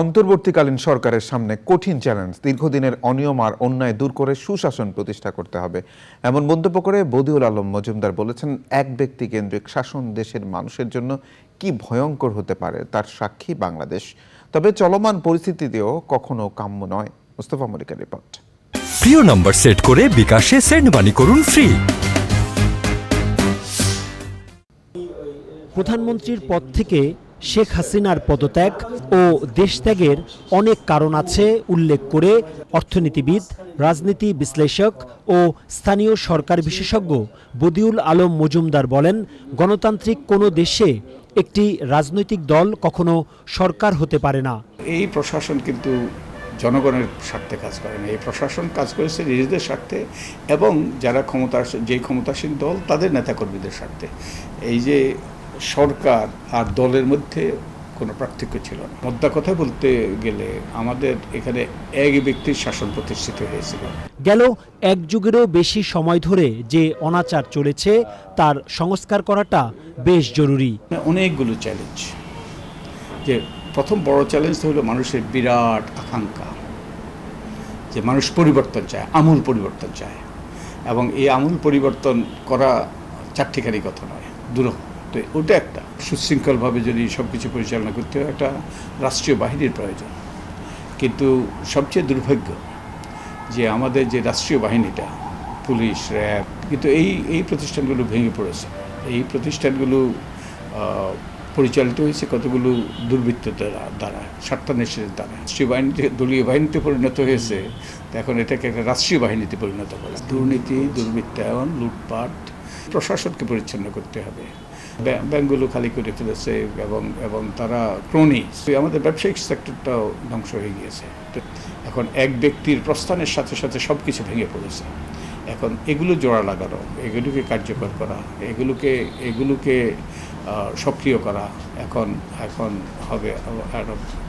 অন্তর্বর্তীকালীন সরকারের সামনে কঠিন চ্যালেঞ্জ দীর্ঘদিনের অনিয়ম আর অন্যায় দূর করে সুশাসন প্রতিষ্ঠা করতে হবে। এমন মন্তব্য করে বদিউল আলম মজুমদার বলেছেন এক ব্যক্তি কেন্দ্রিক শাসন দেশের মানুষের জন্য কি ভয়ঙ্কর হতে পারে তার সাক্ষী বাংলাদেশ। তবে চলমান পরিস্থিতিতেও কখনো কাম্য নয়। মুস্তফা মলিকার রিপোর্ট। প্রিয় নম্বর সেট করে বিকাশে সেন্ড মানি করুন ফ্রি। প্রধানমন্ত্রীর পদ থেকে শেখ হাসিনার পদত্যাগ ও দেশত্যাগের অনেক কারণ আছে উল্লেখ করে অর্থনীতিবিদ, রাজনীতি বিশ্লেষক ও স্থানীয় সরকার বিশেষজ্ঞ বদিউল আলম মজুমদার বলেন, গণতান্ত্রিক কোনো দেশে একটি রাজনৈতিক দল কখনো সরকার হতে পারে না। এই প্রশাসন কিন্তু জনগণের স্বার্থে কাজ করে না। এই প্রশাসন কাজ করেছে নিজেদের স্বার্থে এবং যারা ক্ষমতা যে ক্ষমতাসীন দল, তাদের নেতাকর্মীদের স্বার্থে। এই যে সরকার আর দলের মধ্যে কোনো পার্থক্য ছিল না। মোদ্দা কথা বলতে গেলে আমাদের এখানে এক ব্যক্তির শাসন প্রতিষ্ঠিত হয়েছিল। গেল এক যুগেরও বেশি সময় ধরে যে অনাচার চলেছে তার সংস্কার করাটা বেশ জরুরি। অনেকগুলো চ্যালেঞ্জ যে প্রথম বড় চ্যালেঞ্জ হলো মানুষের বিরাট আকাঙ্ক্ষা। যে মানুষ পরিবর্তন চায় আমূল পরিবর্তন চায়। এবং এই আমূল পরিবর্তন করা চারটিখানি কথা নয় দুরহ। তো ওটা একটা। সুশৃঙ্খলভাবে যদি সব কিছু পরিচালনা করতে হয়, একটা রাষ্ট্রীয় বাহিনীর প্রয়োজন। কিন্তু সবচেয়ে দুর্ভাগ্য যে আমাদের যে রাষ্ট্রীয় বাহিনীটা, পুলিশ, র্যাব, কিন্তু এই এই প্রতিষ্ঠানগুলো ভেঙে পড়েছে। এই প্রতিষ্ঠানগুলো পরিচালিত হয়েছে কতগুলো দুর্বৃত্ত দ্বারা স্বার্থান্বেষণের দ্বারা। রাষ্ট্রীয় বাহিনীতে দলীয় বাহিনীতে পরিণত হয়েছে এখন এটাকে একটা রাষ্ট্রীয় বাহিনীতে পরিণত করে। দুর্নীতি, দুর্বৃত্তায়ন, লুটপাট প্রশাসনকে পরিচ্ছন্ন করতে হবে। ব্যাংক- ব্যাংকগুলো খালি করে ফেলেছে এবং এবং তারা ক্রনি। আমাদের ব্যবসায়িক সেক্টরটাও ধ্বংস হয়ে গিয়েছে। এখন এক ব্যক্তির প্রস্থানের সাথে সাথে সব কিছু ভেঙে পড়েছে। এখন এগুলো জোড়া লাগানো, এগুলোকে কার্যকর করা, এগুলোকে এগুলোকে সক্রিয় করা এখন এখন হবে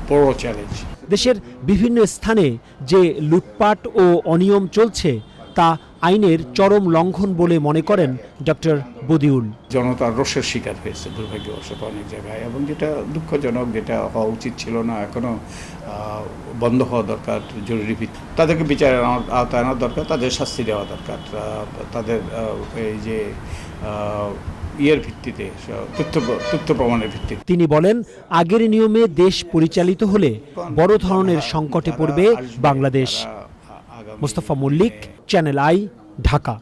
বড় চ্যালেঞ্জ দেশের বিভিন্ন স্থানে যে লুটপাট ও অনিয়ম চলছে, তা আইনের চরম লঙ্ঘন বলে মনে করেন ডক্টর বদিউল। জনতার রোষের শিকার হয়েছে দুর্ভাগ্যবশত অনেক জায়গায়। এবং যেটা দুঃখজনক যেটা হওয়া উচিত ছিল না এখনও বন্ধ হওয়া দরকার জরুরি ভিত্তি তাদেরকে বিচারের আওতায় আনা দরকার তাদের শাস্তি দেওয়া দরকার। তাদের এই যে ইয়ের ভিত্তিতে তথ্য তথ্য প্রমাণের ভিত্তিতে। তিনি বলেন আগের নিয়মে দেশ পরিচালিত হলে বড় ধরনের সংকটে পড়বে Bangladesh. Mustafa Mallik channel I Dhaka